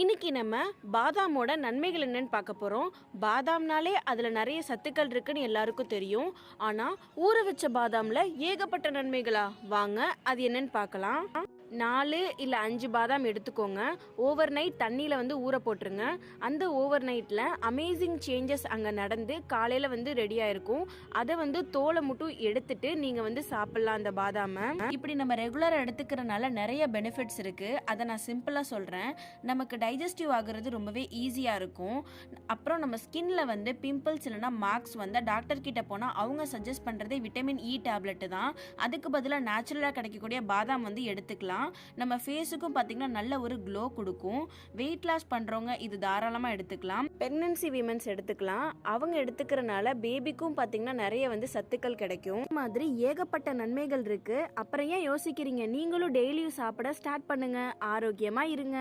இன்னைக்கு நம்ம பாதாமோட நன்மைகள் என்னன்னு பார்க்க போகிறோம் பாதாம்னாலே அதில் நிறைய சத்துக்கள் இருக்குன்னு எல்லாருக்கும் தெரியும். ஆனால் ஊற வச்ச பாதாமில் ஏகப்பட்ட நன்மைகளா? வாங்க அது என்னன்னு பார்க்கலாம். நாலு இல்லை அஞ்சு பாதாம் எடுத்துக்கோங்க. ஓவர் நைட் தண்ணியில் வந்து ஊற போட்டுருங்க. அந்த ஓவர் நைட்டில் அமேசிங் சேஞ்சஸ் அங்கே நடந்து காலையில் வந்து ரெடியாக இருக்கும் அதை வந்து தோலை மட்டும் எடுத்துட்டு நீங்கள் வந்து சாப்பிட்லாம் அந்த பாதாமை. இப்படி நம்ம ரெகுலராக எடுத்துக்கிறனால நிறைய பெனிஃபிட்ஸ் இருக்குது அதை நான் சிம்பிளாக சொல்கிறேன் நமக்கு டைஜஸ்டிவ் ஆகுறது ரொம்பவே ஈஸியாக இருக்கும். அப்புறம் நம்ம ஸ்கின்ல வந்து பிம்பிள்ஸ் இல்லைனா மார்க்ஸ் வந்தால் டாக்டர் கிட்ட போனால் அவங்க சஜஸ்ட் பண்ணுறதே விட்டமின் இ டேப்லெட்டு தான். அதுக்கு பதிலாக நேச்சுரலாக கிடைக்கக்கூடிய பாதாம் வந்து எடுத்துக்கலாம். நம்ம ஃபேஸுக்கும் பார்த்தீங்கன்னா நல்ல ஒரு க்ளோ கொடுக்கும். வெயிட் லாஸ் பண்ணுறவங்க இது தாராளமாக எடுத்துக்கலாம். பிரெக்னன்சி விமன்ஸ் எடுத்துக்கலாம். அவங்க எடுத்துக்கிறனால பேபிக்கும் பார்த்தீங்கன்னா நிறைய வந்து சத்துக்கள் கிடைக்கும். இந்த மாதிரி ஏகப்பட்ட நன்மைகள் இருக்குது அப்புறம் ஏன் யோசிக்கிறீங்க? நீங்களும் டெய்லியும் சாப்பிட ஸ்டார்ட் பண்ணுங்கள் ஆரோக்கியமாக இருங்க.